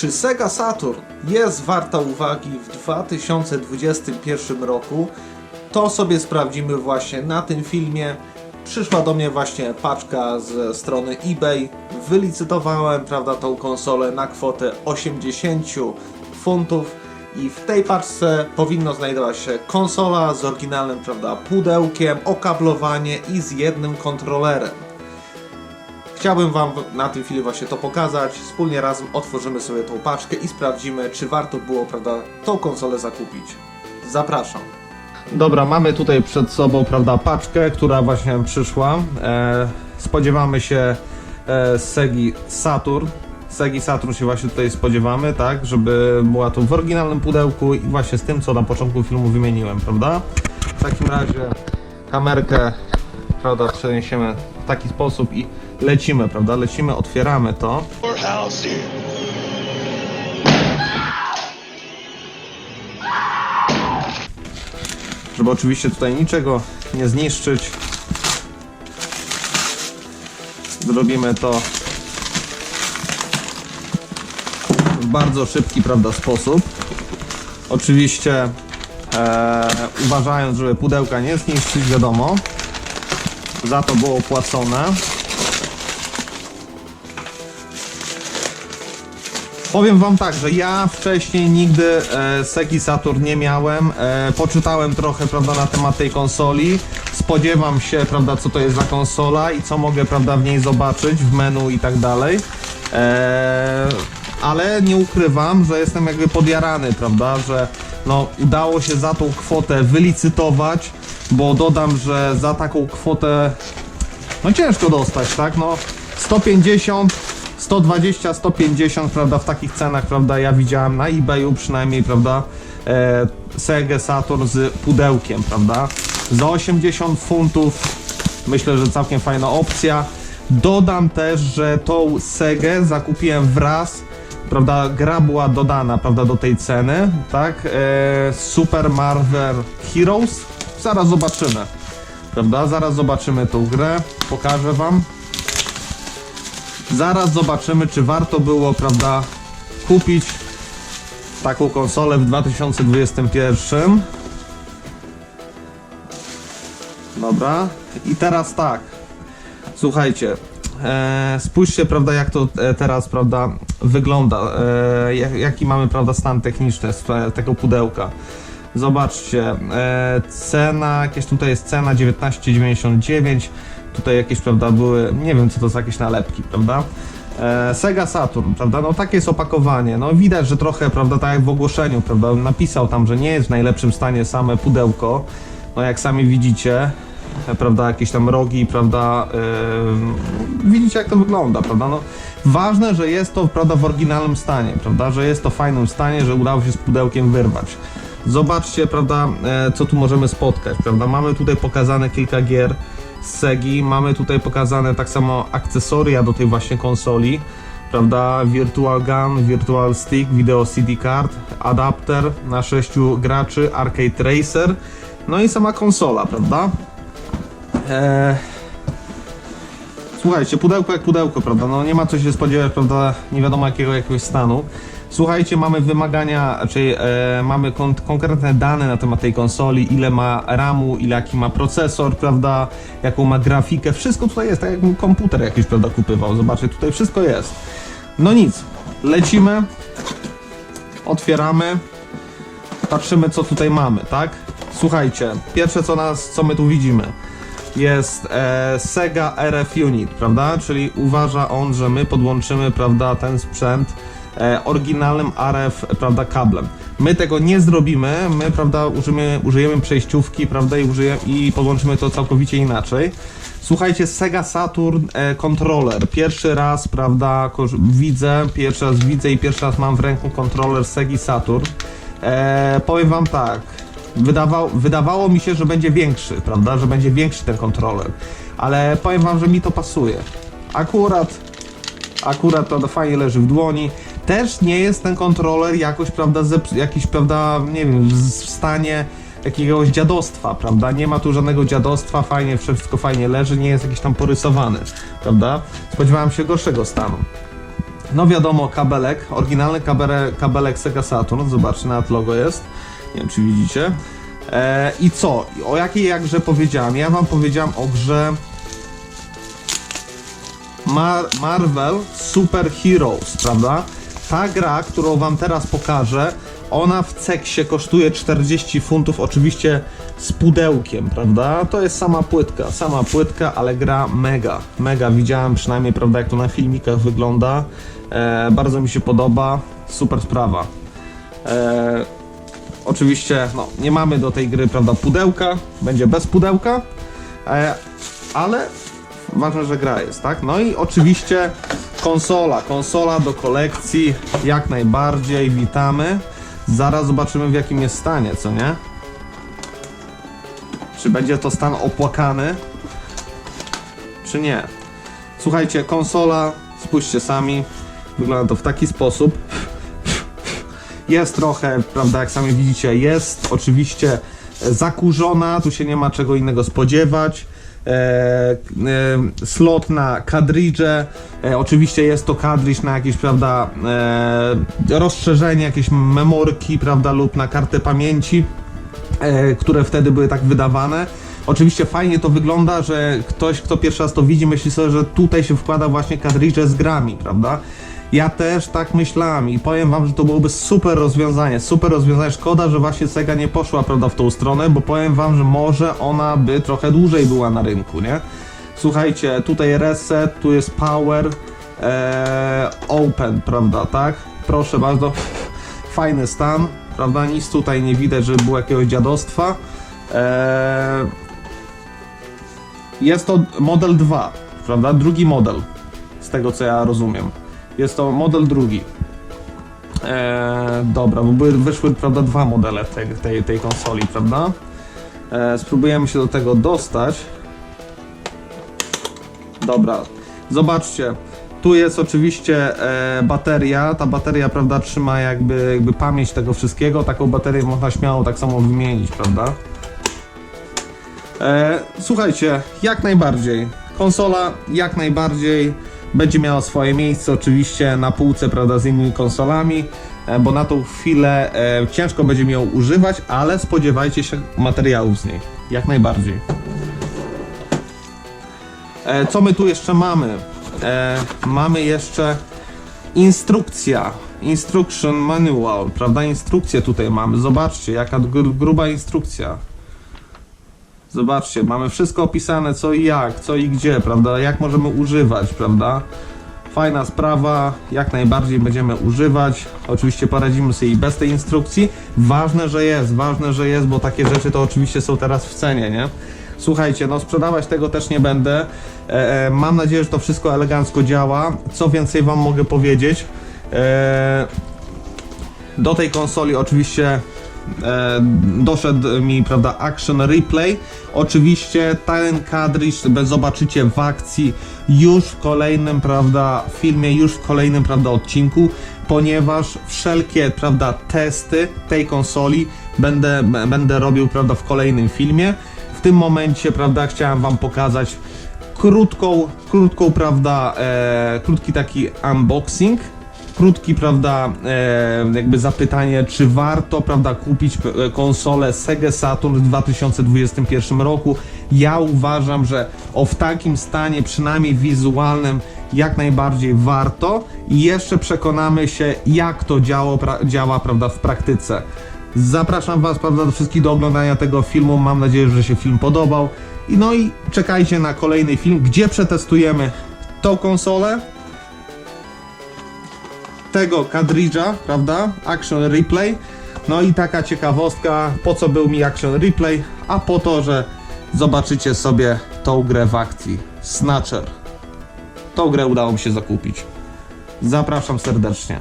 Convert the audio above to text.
Czy Sega Saturn jest warta uwagi w 2021 roku? To sobie sprawdzimy właśnie na tym filmie. Przyszła do mnie właśnie paczka ze strony eBay. Wylicytowałem, prawda, tą konsolę na kwotę 80 funtów i w tej paczce powinno znajdować się konsola z oryginalnym, prawda, pudełkiem, okablowanie i z jednym kontrolerem. Chciałbym Wam na tym filmie właśnie to pokazać. Wspólnie razem otworzymy sobie tą paczkę i sprawdzimy, czy warto było, prawda, tą konsolę zakupić. Zapraszam. Dobra, mamy tutaj przed sobą, prawda, paczkę, która właśnie przyszła. E, spodziewamy się e, Segi Saturn. Segi Saturn się właśnie tutaj spodziewamy, tak, żeby była to w oryginalnym pudełku i właśnie z tym, co na początku filmu wymieniłem, prawda? W takim razie kamerkę, prawda, przeniesiemy taki sposób i lecimy, prawda? Lecimy, otwieramy to. Żeby oczywiście tutaj niczego nie zniszczyć. Zrobimy to w bardzo szybki, prawda, sposób. Oczywiście e, uważając, żeby pudełka nie zniszczyć, wiadomo. Za to było płacone. Powiem wam tak, że ja wcześniej nigdy e, Segi Saturn nie miałem. E, poczytałem trochę, prawda, na temat tej konsoli. Spodziewam się, prawda, co to jest za konsola i co mogę, prawda, w niej zobaczyć w menu i tak dalej. E, ale nie ukrywam, że jestem jakby podjarany, prawda, że no udało się za tą kwotę wylicytować, bo dodam, że za taką kwotę no ciężko dostać, tak? No 150, 120, 150, prawda, w takich cenach, prawda, ja widziałem na eBayu przynajmniej, prawda, e, Sega Saturn z pudełkiem, prawda, za 80 funtów, myślę, że całkiem fajna opcja. Dodam też, że tą Segę zakupiłem wraz, prawda, gra była dodana, prawda, do tej ceny, tak, e, Super Marvel Heroes, zaraz zobaczymy. Prawda? Zaraz zobaczymy tą grę, pokażę wam. Zaraz zobaczymy, czy warto było, prawda, kupić taką konsolę w 2021. Dobra. I teraz tak. Słuchajcie. E, spójrzcie, prawda, jak to e, teraz, prawda, wygląda. E, jak, jaki mamy, prawda, stan techniczny z tego pudełka. Zobaczcie, e, cena, jakieś tutaj jest cena 19,99. Tutaj jakieś, prawda, były, nie wiem co to są jakieś nalepki, prawda? E, Sega Saturn, prawda? No takie jest opakowanie. No widać, że trochę, prawda, tak jak w ogłoszeniu, prawda? Napisał tam, że nie jest w najlepszym stanie same pudełko. No jak sami widzicie, e, prawda, jakieś tam rogi, prawda, widzicie jak to wygląda, prawda, no ważne, że jest to, prawda, w oryginalnym stanie, prawda, że jest to w fajnym stanie, że udało się z pudełkiem wyrwać. Zobaczcie, prawda, e, co tu możemy spotkać, prawda, mamy tutaj pokazane kilka gier z Segi, mamy tutaj pokazane tak samo akcesoria do tej właśnie konsoli, prawda, Virtual Gun, Virtual Stick, Video CD Card, adapter na 6 graczy, Arcade Racer, no i sama konsola, prawda. Eee, Słuchajcie, pudełko jak pudełko, prawda? No nie ma co się spodziewać, prawda? Nie wiadomo jakiego jakiegoś stanu. Słuchajcie, mamy wymagania, czyli e, mamy kon konkretne dane na temat tej konsoli, ile ma RAMu, ile jaki ma procesor, prawda? Jaką ma grafikę, wszystko tutaj jest, tak jakbym komputer jakiś, prawda, kupywał. Zobaczcie, tutaj wszystko jest. No nic, lecimy, otwieramy, patrzymy co tutaj mamy, tak? Słuchajcie, pierwsze co nas, co my tu widzimy jest e, Sega RF Unit, prawda? Czyli uważa on, że my podłączymy, prawda, ten sprzęt e, oryginalnym RF, prawda, kablem. My tego nie zrobimy, my, prawda, użyjemy, użyjemy przejściówki, prawda, i, użyjemy, i podłączymy to całkowicie inaczej. Słuchajcie, Sega Saturn e, kontroler. Pierwszy raz, prawda, widzę, pierwszy raz widzę i pierwszy raz mam w ręku kontroler Segi Saturn. E, powiem wam tak, Wydawał, wydawało mi się, że będzie większy, prawda? Że będzie większy ten kontroler. Ale powiem wam, że mi to pasuje. Akurat, akurat prawda, fajnie leży w dłoni. Też nie jest ten kontroler jakoś, prawda, zeps- jakiś, prawda, nie wiem, w stanie jakiegoś dziadostwa, prawda? Nie ma tu żadnego dziadostwa, fajnie, wszystko fajnie leży, nie jest jakiś tam porysowany, prawda? Spodziewałem się gorszego stanu. No wiadomo, kabelek, oryginalny kabele, kabelek Sega Saturn, zobaczcie, nawet logo jest, nie wiem czy widzicie. E, I co? O jakiej jak grze powiedziałem? Ja wam powiedziałem o grze Mar Marvel Super Heroes, prawda? Ta gra, którą wam teraz pokażę, ona w ceksie kosztuje 40 funtów, oczywiście z pudełkiem, prawda? To jest sama płytka, sama płytka, ale gra mega, mega. Widziałem przynajmniej, prawda, jak to na filmikach wygląda. E, bardzo mi się podoba, super sprawa. E, oczywiście, no, nie mamy do tej gry, prawda, pudełka, będzie bez pudełka, e, ale ważne, że gra jest, tak? No i oczywiście konsola, konsola do kolekcji, jak najbardziej, witamy. Zaraz zobaczymy w jakim jest stanie, co nie? Czy będzie to stan opłakany, czy nie? Słuchajcie, konsola, spójrzcie sami, wygląda to w taki sposób. Jest trochę, prawda, jak sami widzicie, jest oczywiście zakurzona, tu się nie ma czego innego spodziewać. E, e, slot na kadridże, e, oczywiście jest to kadridż na jakieś, prawda, e, rozszerzenie, jakieś memorki, prawda, lub na kartę pamięci, e, które wtedy były tak wydawane. Oczywiście fajnie to wygląda, że ktoś, kto pierwszy raz to widzi, myśli sobie, że tutaj się wkłada właśnie kadridże z grami, prawda? Ja też tak myślałem i powiem wam, że to byłoby super rozwiązanie, super rozwiązanie. Szkoda, że właśnie Sega nie poszła, prawda, w tą stronę, bo powiem wam, że może ona by trochę dłużej była na rynku, nie? Słuchajcie, tutaj reset, tu jest power, e, open, prawda, tak? Proszę bardzo, fajny stan, prawda? Nic tutaj nie widać, żeby było jakiegoś dziadostwa. E, jest to model 2, prawda? Drugi model, z tego co ja rozumiem. Jest to model drugi. Eee, dobra, bo były, wyszły, prawda, dwa modele tej, tej, tej konsoli, prawda? Eee, spróbujemy się do tego dostać. Dobra, zobaczcie. Tu jest oczywiście e, bateria. Ta bateria, prawda, trzyma jakby, jakby pamięć tego wszystkiego. Taką baterię można śmiało tak samo wymienić, prawda? E, słuchajcie, jak najbardziej. Konsola jak najbardziej będzie miała swoje miejsce oczywiście na półce, prawda, z innymi konsolami, e, bo na tą chwilę e, ciężko będzie mi ją używać, ale spodziewajcie się materiałów z niej. Jak najbardziej. E, co my tu jeszcze mamy? Mamy jeszcze instrukcja. Instruction manual, prawda? Instrukcję tutaj mamy. Zobaczcie, jaka gr- gruba instrukcja. Zobaczcie, mamy wszystko opisane, co i jak, co i gdzie, prawda? Jak możemy używać, prawda? Fajna sprawa, jak najbardziej będziemy używać. Oczywiście poradzimy sobie i bez tej instrukcji. Ważne, że jest, ważne, że jest, bo takie rzeczy to oczywiście są teraz w cenie, nie? Słuchajcie, no sprzedawać tego też nie będę. E, e, mam nadzieję, że to wszystko elegancko działa. Co więcej wam mogę powiedzieć? E, do tej konsoli oczywiście doszedł mi, prawda, Action Replay. Oczywiście ten kadricz zobaczycie w akcji już w kolejnym, prawda, filmie, już w kolejnym, prawda, odcinku, ponieważ wszelkie, prawda, testy tej konsoli będę, będę robił, prawda, w kolejnym filmie. W tym momencie, prawda, chciałem wam pokazać krótką, krótką, prawda, e, krótki taki unboxing krótki, prawda, e, jakby zapytanie, czy warto, prawda, kupić e, konsolę Sega Saturn w 2021 roku. Ja uważam, że o w takim stanie, przynajmniej wizualnym, jak najbardziej warto i jeszcze przekonamy się, jak to działo, pra, działa, prawda, w praktyce. Zapraszam Was, prawda, do wszystkich do oglądania tego filmu. Mam nadzieję, że się film podobał. I no i czekajcie na kolejny film, gdzie przetestujemy tą konsolę, tego kadridża, prawda? Action Replay. No i taka ciekawostka, po co był mi Action Replay? A po to, że zobaczycie sobie tą grę w akcji. Snatcher. Tą grę udało mi się zakupić. Zapraszam serdecznie.